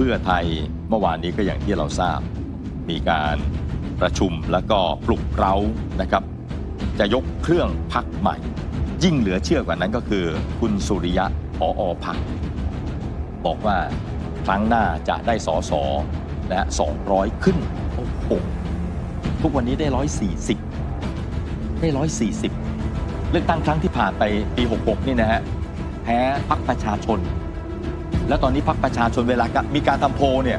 พื่อไทยเมื่อวานนี้ก็อย่างที่เราทราบ มีการประชุมแล้วก็ปลุกเร้านะครับ จะยกเครื่องพักใหม่ ยิ่งเหลือเชื่อกว่านั้นก็คือ คุณสุริยะพออพักบอกว่าครั้งหน้าจะได้สอสอและ200ขึ้นโอ้โหทุกวันนี้ได้140ได้140เลือกตั้งครั้งที่ผ่านไปปี 66 นี่นะฮะแพ้พักประชาชน แล้วตอนนี้พักประชาชนเวลามีการทำโพลเนี่ย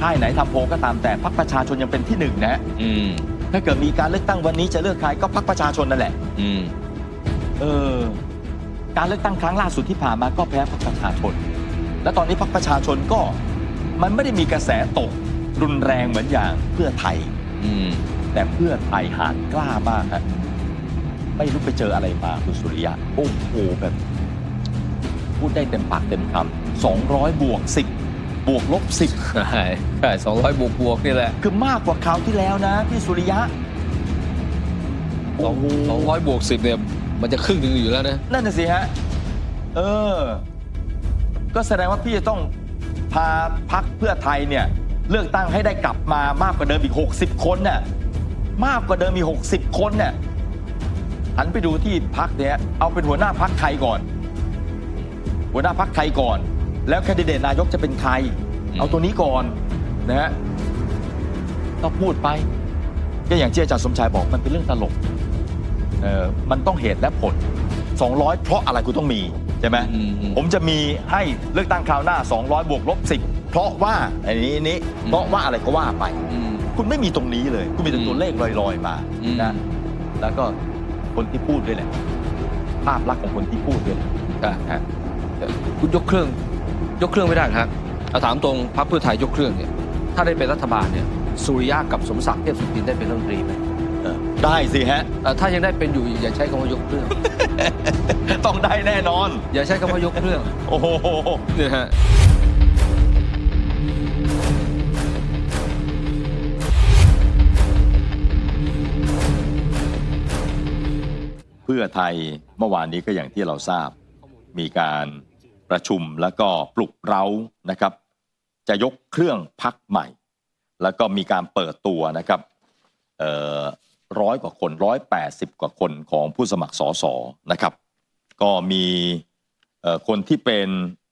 ค่ายไหนทำโพลก็ตามแต่พักประชาชนยังเป็นที่หนึ่งนะฮะอืมถ้าเกิดมีการเลือกตั้งวันนี้จะเลือกใครก็พักประชาชนนั่นแหละ อืมเออการเลือกตั้งครั้งล่าสุดที่ผ่านมาก็แพ้พรรคประชาชน และตอนนี้พรรคประชาชนก็มันไม่ได้มีกระแสตกรุนแรงเหมือนอย่างเพื่อไทย อืมแต่เพื่อไทยหานกล้ามากฮะไม่รู้ไปเจออะไรมาคุณสุริยะโอ้โหแบบ พูดได้เต็มปากเต็มคำ สองร้อยบวกสิบบวกลบสิบใช่ใช่สองร้อยบวกบวกนี่แหละคือมากกว่าคราวที่แล้วนะพี่สุริยะสองสองร้อยบวกสิบเนี่ยมันจะครึ่งหนึ่งอยู่แล้วนะ นั่นน่ะสิฮะ เออ ก็แสดงว่าพี่จะต้องพาพักเพื่อไทยเนี่ย เลือกตั้งให้ได้กลับมามากกว่าเดิมอีก 60 คนน่ะมากกว่าเดิมอีก 60 คนเนี่ยหันไปดูที่พักเนี่ยเอาเป็นหัวหน้าพักใครก่อน หัวหน้าพักใครก่อน แล้วแคนดิเดตนายกจะเป็นใครอืมเอาตัวนี้ก่อนนะฮะก็พูดไป ก็อย่างที่อาจารย์สมชายบอกมันเป็นเรื่องตลกเออมันต้องเหตุและผล 200 เพราะอะไรกูต้องมีใช่ไหมอืมอืม ผมจะมีให้เลือกตั้งคราวหน้า 200 บวกลบ 10 เพราะว่าอันนี้นี้อืมเพราะว่าอะไรก็ว่าไป อืม คุณไม่มีตรงนี้เลย คุณมีแต่อืมตัวเลขลอยๆมาอืม นะแล้วก็คนที่พูดด้วยแหละภาพลักษณ์ของคนที่พูดด้วยแหละใช่ฮะคุณยกเครื่อง ยกเครื่องไม่ได้ครับเอาถามตรงพรรคเพื่อไทยยกเครื่องเนี่ย ถ้าได้เป็นรัฐบาลเนี่ยสุริยะกับสมศักดิ์เทพสุทินได้เป็นรัฐมนตรีไหมเออได้สิฮะ เอ่อถ้ายังได้เป็นอยู่อย่าใช้คำว่ายกเครื่อง ต้องได้แน่นอน อย่าใช้คำว่ายกเครื่องโอ้โหเนี่ยฮะ เพื่อไทยเมื่อวานนี้ก็อย่างที่เราทราบ มีการ ประชุมแล้วก็ปลุกเร้านะครับ จะยกเครื่องพักใหม่ แล้วก็มีการเปิดตัวนะครับร้อยกว่าคนร้อยแปดสิบกว่าคนของผู้สมัครสอสอนะครับ ก็มีคนที่เป็น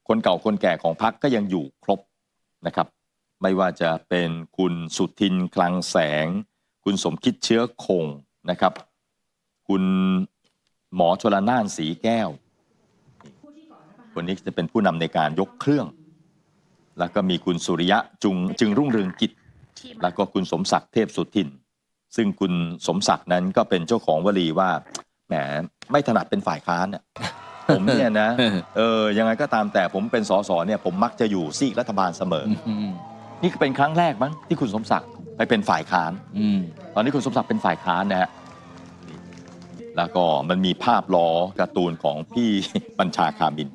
คนเก่าคนแก่ของพักก็ยังอยู่ครบนะครับ ไม่ว่าจะเป็นคุณสุทินคลังแสง คุณสมคิดเชื้อคงนะครับ คุณหมอชลน่านสีแก้ว คนนี้จะเป็นผู้นำในการยกเครื่อง แล้วก็มีคุณสุริยะจุงจึงรุ่งเรืองกิจ แล้วก็คุณสมศักดิ์เทพสุทิน ซึ่งคุณสมศักดิ์นั้นก็เป็นเจ้าของวลีว่าแหมไม่ถนัดเป็นฝ่ายค้านน่ะ ผมเนี่ยนะเออยังไงก็ตามแต่ผมเป็นสสเนี่ยผมมักจะอยู่ซีกรัฐบาลเสมอ อืมนี่ก็เป็นครั้งแรกมั้งที่คุณสมศักดิ์ไปเป็นฝ่ายค้าน อืมตอนนี้คุณสมศักดิ์เป็นฝ่ายค้านนะฮะนี่แล้วก็มันมีภาพล้อการ์ตูนของพี่ บัญชาคามิน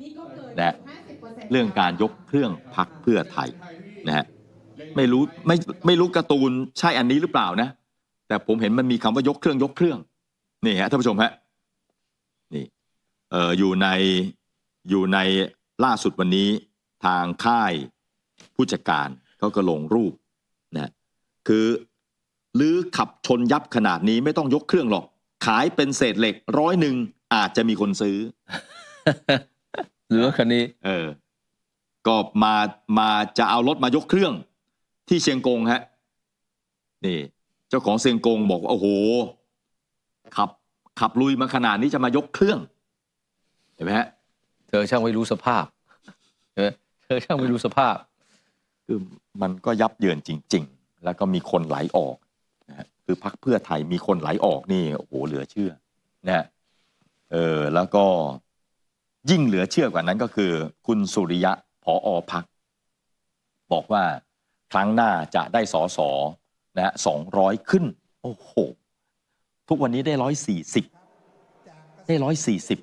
นะฮะเรื่องการยกเครื่องพักเพื่อไทยนะฮะไม่รู้ไม่ไม่รู้การ์ตูนใช่อันนี้หรือเปล่านะ แต่ผมเห็นมันมีคำว่ายกเครื่องยกเครื่องนี่ฮะท่านผู้ชมฮะนี่เอออยู่ในอยู่ในล่าสุดวันนี้ทางค่ายผู้จัดการเขาก็ลงรูปนะคือหรือขับชนยับขนาดนี้ไม่ต้องยกเครื่องหรอก ขายเป็นเศษเหล็กร้อยหนึ่งอาจจะมีคนซื้อ หลือคันนี้ เออ ก็มามาจะเอารถมายกเครื่องที่เชียงกงฮะ นี่ เจ้าของเชียงกงบอกว่าโอ้โห ขับ ขับลุยมาขนาดนี้จะมายกเครื่อง เห็นไหมฮะ เธอช่างไม่รู้สภาพเออเธอช่างไม่รู้สภาพ คือมันก็ยับเยินจริง ๆ แล้วก็มีคนไหลออกนะฮะคือพักเพื่อไทยมีคนไหลออกนี่โอ้โหเหลือเชื่อนะฮะเออแล้วก็ ยิ่งเหลือเชื่อกว่านั้นก็คือ คุณสุริยะผออพัก บอกว่าครั้งหน้าจะได้สอสอนะฮะสองร้อยขึ้น โอ้โห ทุกวันนี้ได้ร้อยสี่สิบได้ร้อยสี่สิบ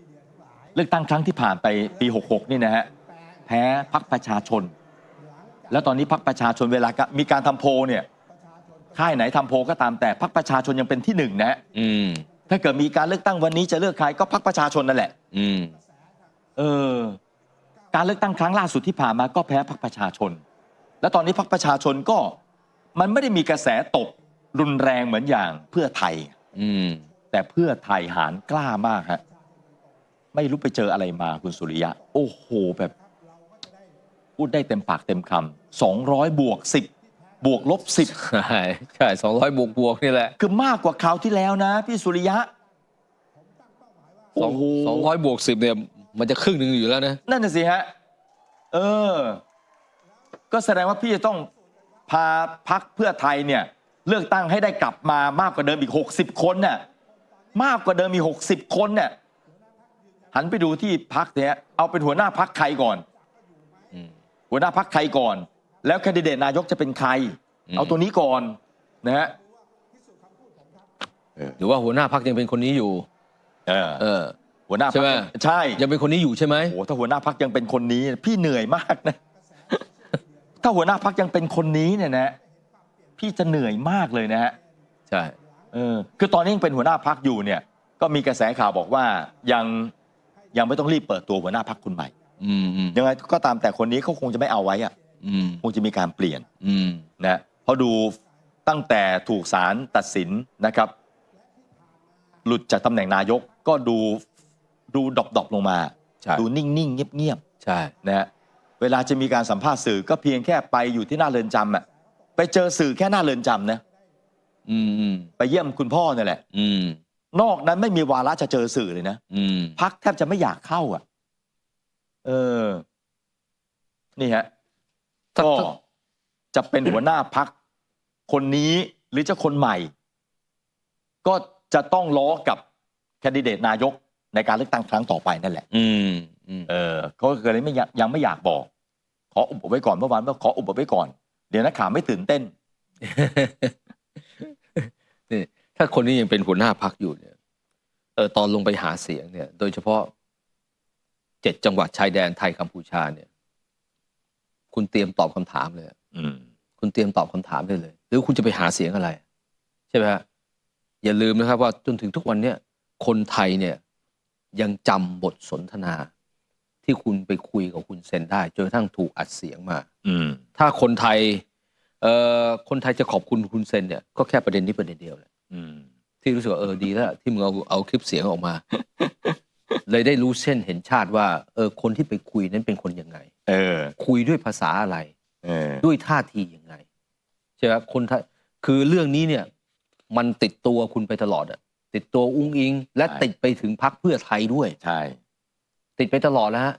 เลือกตั้งครั้งที่ผ่านไปปีหกหกนี่นะฮะแพ้พักประชาชน แล้วตอนนี้พักประชาชนเวลามีการทำโพลเนี่ยค่ายไหนทำโพลก็ตามแต่พักประชาชนยังเป็นที่หนึ่งนะฮะอืมถ้าเกิดมีการเลือกตั้งวันนี้จะเลือกใครก็พักประชาชนนั่นแหละ อืม เออ การเลือกตั้งครั้งล่าสุดที่ผ่านมาก็แพ้พักประชาชน และตอนนี้พรรคประชาชนก็มันไม่ได้มีกระแสตกรุนแรงเหมือนอย่างเพื่อไทย อืม แต่เพื่อไทยหารกล้ามากฮะไม่รู้ไปเจออะไรมาคุณสุริยะ โอ้โหแบบ พูดได้เต็มปากเต็มคำสองร้อยบวกสิบบวกลบสิบใช่ใช่สองร้อยบวกบวกนี่แหละคือมากกว่าคราวที่แล้วนะ พี่สุริยะสองโอ้โห สองร้อยบวกสิบเนี่ย มันจะครึ่งหนึ่งอยู่แล้วนะ นั่นน่ะสิฮะ เออ ก็แสดงว่าพี่จะต้องพาพักเพื่อไทยเนี่ย เลือกตั้งให้ได้กลับมามากกว่าเดิมอีก 60 คนเนี่ยมากกว่าเดิมอีก60 คนเนี่ยหันไปดูที่พักเนี่ยเอาเป็นหัวหน้าพักใครก่อนอืม หัวหน้าพักใครก่อน แล้วแคนดิเดตนายกจะเป็นใคร อืม เอาตัวนี้ก่อนนะฮะหรือว่าหัวหน้าพักยังเป็นคนนี้อยู่ เออ เออ หัวหน้าใช่พัไหมใช่ยังเป็นคนนี้อยู่ใช่ไหมโอ้โหถ้าหัวหน้าพักยังเป็นคนนี้ พี่เหนื่อยมากนะ ถ้าหัวหน้าพักยังเป็นคนนี้เนี่ยนะ พี่จะเหนื่อยมากเลยนะฮะใช่เออคือตอนนี้ยังเป็นหัวหน้าพักอยู่เนี่ย ก็มีกระแสข่าวบอกว่ายังยังไม่ต้องรีบเปิดตัวหัวหน้าพักคนใหม่อืมอืมยังไงก็ตามแต่คนนี้เขาคงจะไม่เอาไว้อะอืมคงจะมีการเปลี่ยนอืมนะเพราะดูตั้งแต่ถูกศาลตัดสินนะครับ หลุดจากตำแหน่งนายกก็ดู ดูดรอปๆลงมา ใช่ดูนิ่ง ๆ เงียบๆใช่นะฮะเวลาจะมีการสัมภาษณ์สื่อก็เพียงแค่ไปอยู่ที่หน้าเรือนจำอะไปเจอสื่อแค่หน้าเรือนจำนะอืมอืมไปเยี่ยมคุณพ่อเนี่ยแหละ อืมนอกนั้นไม่มีวาระจะเจอสื่อเลยนะ อืมพักแทบจะไม่อยากเข้าอะ เออ นี่ฮะ ถ้าก็ถ้าจะเป็นหัวหน้าพักคนนี้หรือจะคนใหม่ ก็จะต้องล้อกับแคนดิเดตนายก ในการเลือกตั้งครั้งต่อไปนั่นแหละ อืมอืมเออเขาก็เลยไม่อยากยังไม่อยากบอก ขออุบไว้ก่อนเมื่อวานว่าขออุบไว้ก่อน เดี๋ยวนักข่าวไม่ตื่นเต้น นี่ถ้าคนนี้ยังเป็นหัวหน้าพักอยู่เนี่ย เออตอนลงไปหาเสียงเนี่ย โดยเฉพาะเจ็ดจังหวัดชายแดนไทยกัมพูชาเนี่ย คุณเตรียมตอบคำถามเลยอืม คุณเตรียมตอบคำถามได้เลย หรือคุณจะไปหาเสียงอะไร ใช่ไหมฮะอย่าลืมนะครับว่าจนถึงทุกวันเนี่ย คนไทยเนี่ย ยังจำบทสนทนา ที่คุณไปคุยกับคุณเซนได้จนกระทั่งถูกอัดเสียงมา อืม ถ้าคนไทย เอ่อคนไทยจะขอบคุณคุณเซนเนี่ยก็แค่ประเด็นนี้ประเด็นเดียวแหละอืม ที่รู้สึกว่าเออดีแล้วที่มึงเอาเอาคลิปเสียงออกมา เลยได้รู้เส้นเห็นชาติว่า เออ คนที่ไปคุยนั้นเป็นคนยังไง เออ คุยด้วยภาษาอะไร เออ ด้วยท่าทียังไงใช่ไหมคนไทยคือเรื่องนี้เนี่ย มันติดตัวคุณไปตลอดอะ ติดตัวอุ้งอิง และติดไปถึงพักเพื่อไทยด้วย ใช่ ติดไปตลอดแล้วฮะ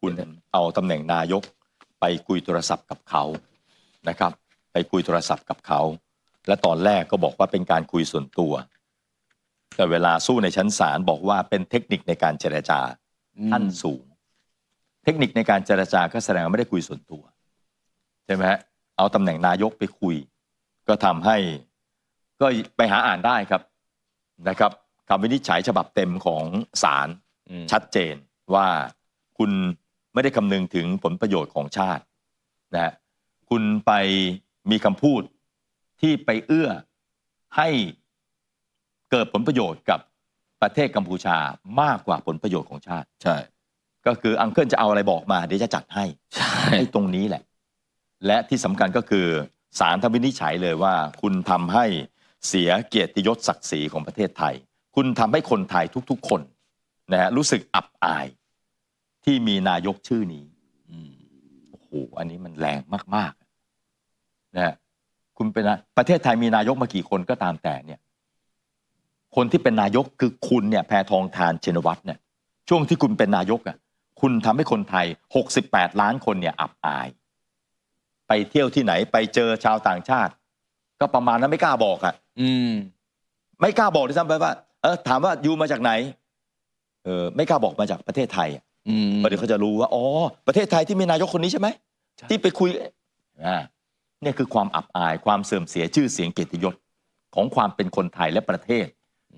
คุณเอาตำแหน่งนายกไปคุยโทรศัพท์กับเขานะครับ ไปคุยโทรศัพท์กับเขา และตอนแรกก็บอกว่าเป็นการคุยส่วนตัว แต่เวลาสู้ในชั้นศาลบอกว่าเป็นเทคนิคในการเจรจาขั้นสูง เทคนิคในการเจรจาก็แสดงว่าไม่ได้คุยส่วนตัวใช่ไหมฮะเอาตำแหน่งนายกไปคุย ก็ทำให้ ก็ไปหาอ่านได้ครับนะครับคำวินิจฉัยฉบับเต็มของศาลอืมชัดเจนว่าคุณไม่ได้คำนึงถึงผลประโยชน์ของชาตินะฮะคุณไปมีคำพูดที่ไปเอื้อให้เกิดผลประโยชน์กับประเทศกัมพูชามากกว่าผลประโยชน์ของชาติ ใช่ ก็คืออังเคิลจะเอาอะไรบอกมาเดี๋ยวจะจัดให้ใช่ไอ้ตรงนี้แหละ และที่สำคัญก็คือศาลทำวินิจฉัยเลยว่า คุณทำให้ เสียเกียรติยศศักดิ์ศรีของประเทศไทย คุณทำให้คนไทยทุกๆ คนนะฮะรู้สึกอับอายที่มีนายกชื่อนี้อโอ้โหอันนี้มันแรงมากๆนะฮะคุณเป็นประเทศไทยมีนายกมากี่คนก็ตามแต่เนี่ย คนที่เป็นนายกคือคุณเนี่ยแพทองทานชินวัตรเนี่ย ช่วงที่คุณเป็นนายกอะ คุณทำให้คนไทย 68 ล้านคนเนี่ยอับอาย ไปเที่ยวที่ไหนไปเจอชาวต่างชาติ ก็ประมาณนั้นไม่กล้าบอกอะ อืม ไม่กล้าบอกด้วยซ้ำไปว่า เออถามว่ายูมาจากไหน เออไม่กล้าบอกมาจากประเทศไทยอะอืมเพราะเดี๋ยวเขาจะรู้ว่า อ๋อ ประเทศไทยที่มีนายกคนนี้ใช่ไหมใช่ที่ไปคุยอ่าเนี่ยคือความอับอายความเสื่อมเสียชื่อเสียงเกียรติยศของความเป็นคนไทยและประเทศ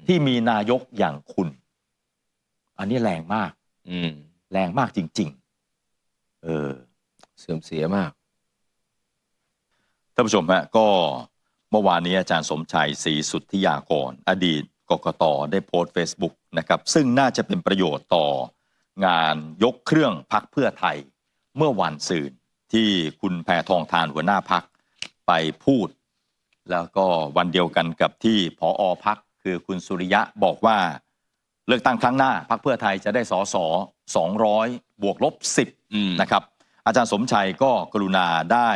ที่มีนายกอย่างคุณ อันนี้แรงมาก อืม แรงมากจริง ๆ เออ เสื่อมเสียมากท่านผู้ชมฮะก็ เมื่อวานนี้อาจารย์สมชัยศรีสุทธิยากร อดีตกกตได้โพสต์ Facebook นะครับซึ่งน่าจะเป็นประโยชน์ต่องานยกเครื่องพักเพื่อไทย เมื่อวันศืนที่คุณแพทองทานหัวหน้าพักไปพูด แล้วก็วันเดียวกันกับที่ผออพักคือคุณสุริยะบอกว่า เลือกตั้งครั้งหน้าพักเพื่อไทยจะได้สอสอ200 บวกลบอืม10 นะครับ อาจารย์สมชัยก็กรุณาได้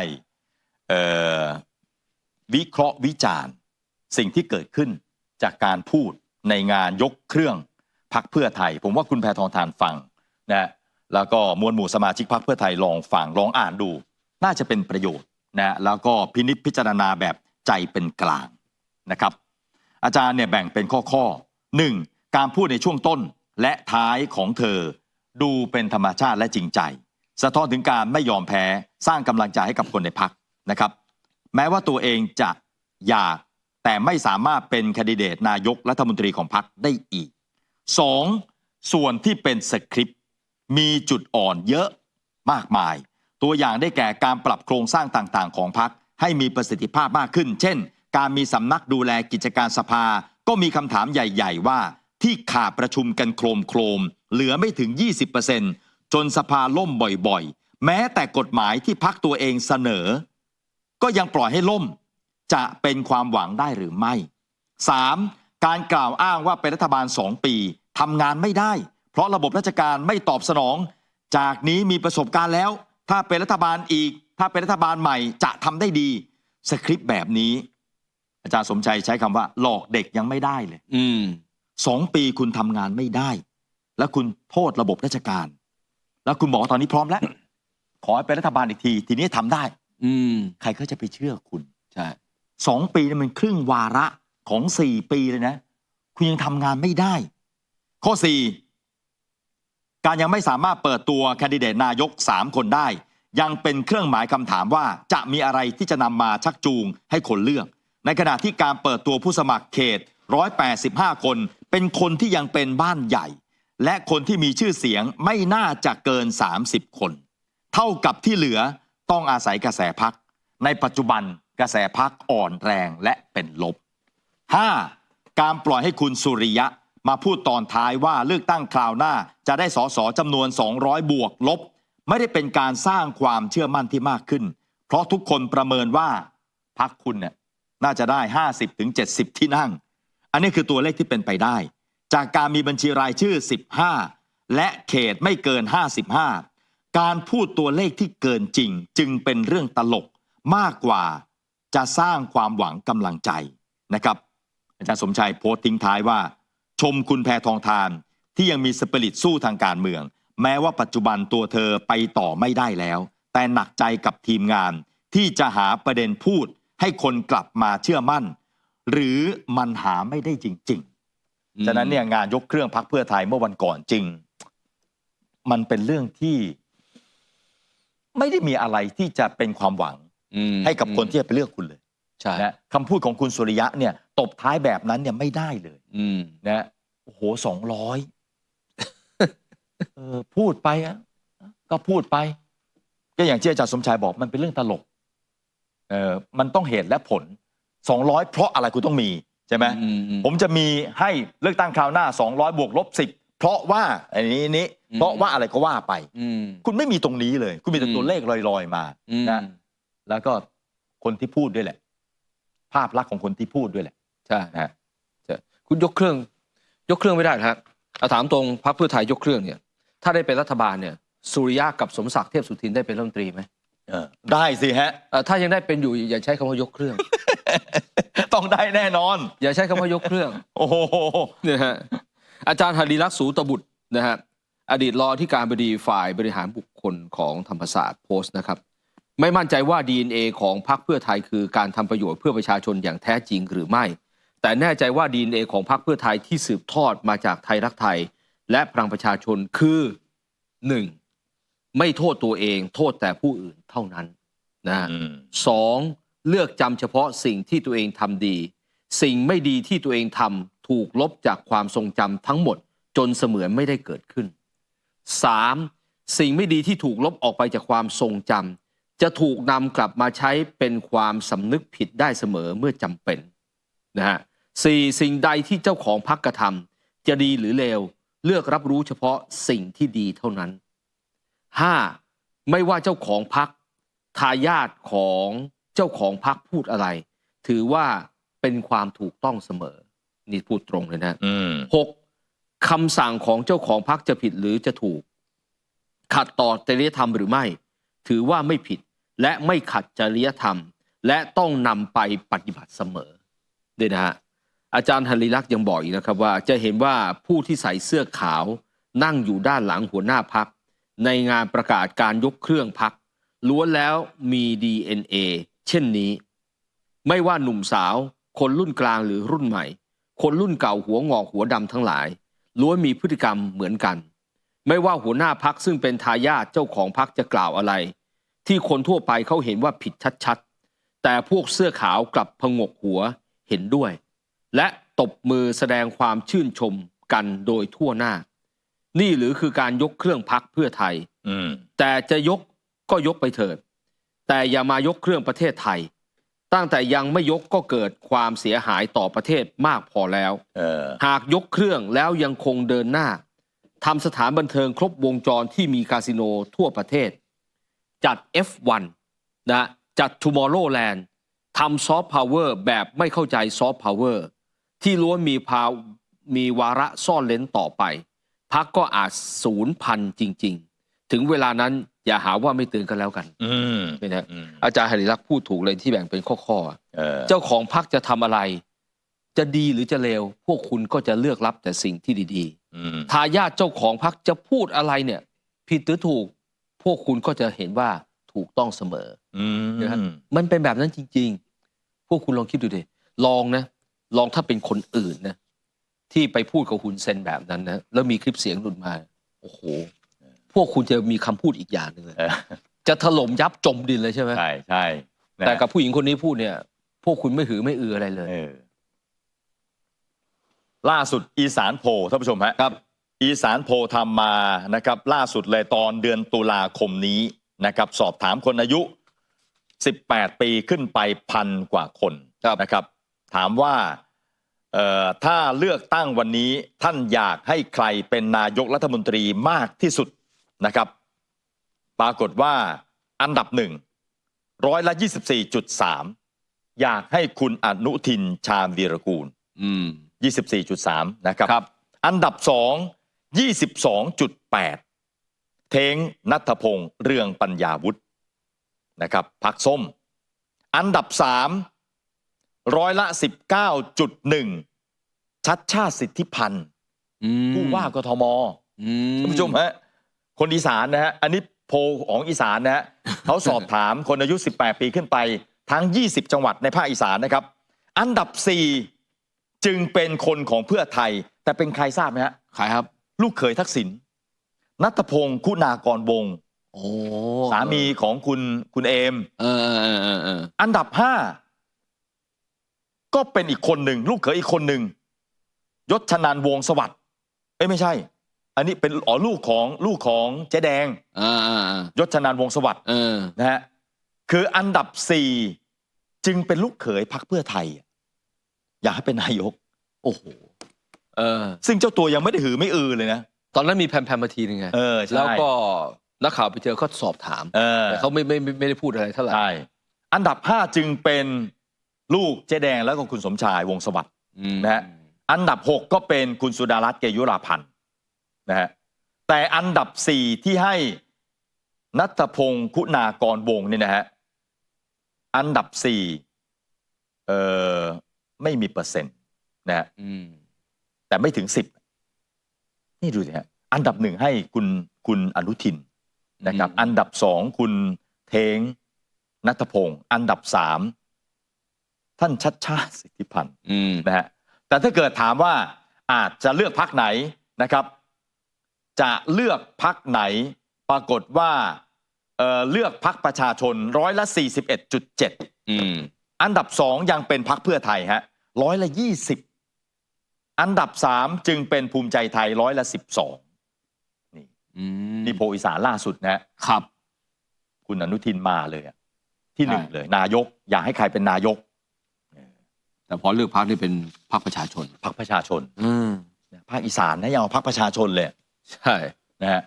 เอ่อ วิเคราะห์วิจารณ์สิ่งที่เกิดขึ้นจากการพูดในงานยกเครื่องพักเพื่อไทย ผมว่าคุณแพทองทานฟังนะแล้วก็มวลหมู่สมาชิกพักเพื่อไทยลองฟังลองอ่านดู น่าจะเป็นประโยชน์นะแล้วก็พินิจพิจารณาแบบใจเป็นกลางนะครับ อาจารย์เนี่ยแบ่งเป็นข้อข้อหนึ่งการพูดในช่วงต้นและท้ายของเธอ ดูเป็นธรรมชาติและจริงใจ สะท้อนถึงการไม่ยอมแพ้สร้างกำลังใจให้กับคนในพักนะครับ แม้ว่าตัวเองจะอยากแต่ไม่สามารถเป็นคนดิเดตนายกรัฐมนตรีของพักได้อีก 2. ส่วนที่เป็นสคริปต์มีจุดอ่อนเยอะมากมาย ตัวอย่างได้แก่การปรับโครงสร้างต่างๆ ของพักให้มีประสิทธิภาพมากขึ้น เช่น การมีสำนักดูแลกิจการสภา ก็มีคำถามใหญ่ ๆ ว่า ที่ขาดประชุมกันโครมโครมเหลือไม่ถึง 20%จนสภาล่มบ่อยๆ แม้แต่กฎหมายที่พักตัวเองเสนอ ก็ยังปล่อยให้ล่มจะเป็นความหวังได้หรือไม่ 3. การกล่าวอ้างว่าเป็นรัฐบาล 2 ปีทำงานไม่ได้ เพราะระบบราชการไม่ตอบสนอง จากนี้มีประสบการณ์แล้ว ถ้าเป็นรัฐบาลอีก ถ้าเป็นรัฐบาลใหม่จะทำได้ดี สคริปต์แบบนี้ อาจารย์สมชัยใช้คำว่า หลอกเด็กยังไม่ได้เลยอืมสองปีคุณทำงานไม่ได้ แล้วคุณโทษระบบราชการ แล้วคุณบอกว่าตอนนี้พร้อมแล้ว ขอให้เป็นรัฐบาลอีกที ทีนี้ทำได้ อืมใครเขาจะไปเชื่อคุณใช่สองปีนี่มันครึ่งวาระของสี่ปีเลยนะ คุณยังทำงานไม่ได้ ข้อสี่การยังไม่สามารถเปิดตัวแคนดิเดตนายก 3 คนได้ ยังเป็นเครื่องหมายคำถามว่าจะมีอะไรที่จะนำมาชักจูงให้คนเลือก ในขณะที่การเปิดตัวผู้สมัครเขต 185 คน เป็นคนที่ยังเป็นบ้านใหญ่ และคนที่มีชื่อเสียงไม่น่าจะเกิน 30 คน เท่ากับที่เหลือ ต้องอาศัยกระแสพัก ในปัจจุบันกระแสพักอ่อนแรงและเป็นลบ 5. การปล่อยให้คุณสุริยะมาพูดตอนท้ายว่าเลือกตั้งคราวหน้าจะได้สสจำนวน 200 บวกลบ ไม่ได้เป็นการสร้างความเชื่อมั่นที่มากขึ้น เพราะทุกคนประเมินว่าพักคุณเนี่ยน่าจะได้ 50-70ถึง70ที่นั่ง อันนี้คือตัวเลขที่เป็นไปได้ จากการมีบัญชีรายชื่อ 15 และเขตไม่เกิน 55 การพูดตัวเลขที่เกินจริง จึงเป็นเรื่องตลกมากกว่าจะสร้างความหวังกำลังใจนะครับ อาจารย์สมชัยโพสต์ทิ้งท้ายว่า ชมคุณแพทองทานที่ยังมีสปิริตสู้ทางการเมือง แม้ว่าปัจจุบันตัวเธอไปต่อไม่ได้แล้ว แต่หนักใจกับทีมงานที่จะหาประเด็นพูดให้คนกลับมาเชื่อมั่น หรือมันหาไม่ได้จริงๆฉะนั้นเนี่ยงานยกเครื่องพักเพื่อไทยเมื่อวันก่อนจริง มันเป็นเรื่องที่ ไม่ได้มีอะไรที่จะเป็นความหวังอืมให้กับคนที่จะไปเลือกคุณเลยใช่นะคำพูดของคุณสุริยะเนี่ยตบท้ายแบบนั้นเนี่ยไม่ได้เลยอืม นะโอ้โหสองร้อยเออพูดไปอะก็พูดไป ก็อย่างที่อาจารย์สมชายบอกมันเป็นเรื่องตลกเออมันต้องเหตุและผลสองร้อยเพราะอะไรคุณต้องมีใช่ไหม อือืผมจะมีให้เลือกตั้งคราวหน้า 200 บวกลบสิบ เพราะว่าอันนี้นี้อืมเพราะว่าอะไรก็ว่าไป อืม คุณไม่มีตรงนี้เลย คุณมีแต่อืมตัวเลขลอยๆมาอืม นะ แล้วก็คนที่พูดด้วยแหละ ภาพลักษณ์ของคนที่พูดด้วยแหละใช่นะฮะใช่คุณยกเครื่อง ยกเครื่องไม่ได้นะฮะเอาถามตรงพรรคเพื่อไทยยกเครื่องเนี่ย ถ้าได้เป็นรัฐบาลเนี่ย สุริยะกับสมศักดิ์เทพสุทินได้เป็นรัฐมนตรีไหมเออได้สิฮะ เอ่อถ้ายังได้เป็นอยู่อย่าใช้คำว่ายกเครื่อง ต้องได้แน่นอน อย่าใช้คำว่ายกเครื่องโอ้โหเนี่ยฮะ อาจารย์หริรักษ์สูตบุตรนะฮะอดีตรองที่การบดีฝ่ายบริหารบุคคลของธรรมศาสตร์โพสต์นะครับ ไม่มั่นใจว่า DNA ของพรรคเพื่อไทยคือการทำประโยชน์เพื่อประชาชนอย่างแท้จริงหรือไม่ แต่แน่ใจว่า DNA ของพรรคเพื่อไทยที่สืบทอดมาจากไทยรักไทย และพลังประชาชนคือหนึ่งไม่โทษตัวเอง โทษแต่ผู้อื่นเท่านั้นนะฮะอืมสองเลือกจำเฉพาะสิ่งที่ตัวเองทำดี สิ่งไม่ดีที่ตัวเองทำ ถูกลบจากความทรงจำทั้งหมด จนเสมือนไม่ได้เกิดขึ้นสามสิ่งไม่ดีที่ถูกลบออกไปจากความทรงจำจะถูกนำกลับมาใช้เป็นความสำนึกผิดได้เสมอเมื่อจำเป็นนะฮะสี่สิ่งใดที่เจ้าของพักกระทำจะดีหรือเลวเลือกรับรู้เฉพาะสิ่งที่ดีเท่านั้นห้าไม่ว่าเจ้าของพักทายาทของเจ้าของพักพูดอะไร ถือว่าเป็นความถูกต้องเสมอ นี่พูดตรงเลยนะอืมหกคำสั่งของเจ้าของพักจะผิดหรือจะถูก ขัดต่อจริยธรรมหรือไม่ ถือว่าไม่ผิดและไม่ขัดจริยธรรม และต้องนำไปปฏิบัติเสมอด้วยนะฮะอาจารย์ฮันรีลักษ์ยังบอกอีกนะครับว่าจะเห็นว่าผู้ที่ใส่เสื้อขาวนั่งอยู่ด้านหลังหัวหน้าพัก ในงานประกาศการยกเครื่องพักล้วนแล้วมี DNA เช่นนี้ ไม่ว่าหนุ่มสาว คนรุ่นกลางหรือรุ่นใหม่ คนรุ่นเก่าหัวงอกหัวดำทั้งหลายล้วนมีพฤติกรรมเหมือนกัน ไม่ว่าหัวหน้าพักซึ่งเป็นทายาทเจ้าของพักจะกล่าวอะไร ที่คนทั่วไปเขาเห็นว่าผิดชัดๆ แต่พวกเสื้อขาวกลับพงกหัวเห็นด้วย และตบมือแสดงความชื่นชมกันโดยทั่วหน้า นี่หรือคือการยกเครื่องพักเพื่อไทยอืมแต่จะยกก็ยกไปเถิด แต่อย่ามายกเครื่องประเทศไทย ตั้งแต่ยังไม่ยกก็เกิดความเสียหายต่อประเทศมากพอแล้ว เออ หากยกเครื่องแล้วยังคงเดินหน้าทำสถานบันเทิงครบวงจรที่มีคาสิโนทั่วประเทศ จัด F1 นะจัด Tomorrowland ทำซอฟต์พาวเวอร์แบบไม่เข้าใจซอฟต์พาวเวอร์ที่ล้วนมีภาวมีวาระซ่อนเลนต่อไป พักก็อาจสูญพันธุ์จริง ๆ ถึงเวลานั้นอย่าหาว่าไม่เตือนกันแล้วกันอืมไม่นะอืมอาจารย์หริลักษ์พูดถูกเลยที่แบ่งเป็นข้อๆอะเออเจ้าของพักจะทำอะไร จะดีหรือจะเลวพวกคุณก็จะเลือกรับแต่สิ่งที่ดีอืมๆทายาทเจ้าของพักจะพูดอะไรเนี่ย ผิดหรือถูก พวกคุณก็จะเห็นว่าถูกต้องเสมอ อืมนะครับมันเป็นแบบนั้นจริง ๆ พวกคุณลองคิดดูดิ ลองนะ ลองถ้าเป็นคนอื่นนะ ที่ไปพูดกับคุณเซนแบบนั้นนะ แล้วมีคลิปเสียงหลุดมา โอ้โห พวกคุณจะมีคำพูดอีกอย่างหนึ่งเลยเออจะถล่มยับจมดินเลยใช่ไหมใช่ใช่นะแต่กับผู้หญิงคนนี้พูดเนี่ย พวกคุณไม่หือไม่อืออะไรเลย เออล่าสุดอีสานโพลท่านผู้ชมฮะครับ อีสานโพลทำมานะครับ ล่าสุดเลยตอนเดือนตุลาคมนี้นะครับ สอบถามคนอายุ 18 ปีขึ้นไปพันกว่าคนครับ นะครับ ถามว่าเอ่อถ้าเลือกตั้งวันนี้ท่านอยากให้ใครเป็นนายกรัฐมนตรีมากที่สุด นะครับ ปรากฏว่าอันดับหนึ่งร้อยละ24.3อยากให้คุณอนุทินชาญวีรกูลอืม24.3นะครับครับอันดับ2 22.8เทงนัทพงษ์เรืองปัญญาวุฒินะครับพักส้ม อันดับ3ร้อยละ19.1ชัดชาติสิทธิพันธ์อืมผู้ว่ากทมอืท่านผู้ชมฮะ คนอีสานนะฮะอันนี้โพลของอีสานนะฮะเขาสอบถามคนอายุ 18 ปีขึ้นไป ทั้ง 20 จังหวัดในภาคอีสานนะครับ อันดับ 4 จึงเป็นคนของเพื่อไทย แต่เป็นใครทราบไหมฮะใครครับ ลูกเขยทักษิณนัทพงศ์คุณากรวงศ์โอ้สามีของคุณคุณเอมเออเออเออเออเอออันดับ5ก็เป็นอีกคนหนึ่ง ลูกเขยอีกคนหนึ่งยศชนานวงศ์สวัสดิ์เอ้ยไม่ใช่ อันนี้เป็นอ๋อลูกของลูกของเจ๊แดงอ่าอ่าอ่ายศชนานวงศ์สวัสดิ์เออ นะฮะคืออันดับสี่จึงเป็นลูกเขยพักเพื่อไทย อยากให้เป็นนายก โอ้โห เออ ซึ่งเจ้าตัวยังไม่ได้หือไม่อือเลยนะ ตอนนั้นมีแพมแพมมาทีนึงไงเออใช่ แล้วก็นักข่าวไปเจอก็สอบถามเออแต่เขาไม่ไม่ไม่ไม่ได้พูดอะไรเท่าไหร่ใช่อันดับห้าจึงเป็นลูกเจ๊แดงแล้วก็คุณสมชายวงศ์สวัสดิ์ อืมนะฮะ อันดับหกก็เป็นคุณสุดารัตน์เกยุราพันธ์ นะฮะแต่อันดับสี่ที่ให้นัทพงศ์คุณากรวงศ์เนี่ยนะฮะอันดับสี่เออไม่มีเปอร์เซ็นต์นะฮะอืมแต่ไม่ถึงสิบนี่ดูสิฮะอันดับหนึ่งให้คุณคุณอนุทินนะครับ อันดับสองคุณเทงนัทพงศ์อันดับสามท่านชัดชาติสิทธิพันธ์อืมนะฮะแต่ถ้าเกิดถามว่าอาจจะเลือกพักไหนนะครับ จะเลือกพักไหน ปรากฏว่าเอ่อเลือกพักประชาชนร้อยละ 41.7อืมอันดับสองยังเป็นพักเพื่อไทยฮะร้อยละ 20 อันดับสามจึงเป็นภูมิใจไทยร้อยละ 12 นี่อืมนี่โพลอีสานล่าสุดนะฮะครับ คุณอนุทินมาเลยอะที่หนึ่งใช่เลย นายก อยากให้ใครเป็นนายก แต่พอเลือกพักนี่เป็นพักประชาชนพักประชาชนอืมภาคอีสานนะยังเอาพักประชาชนเลย ใช่นะฮะ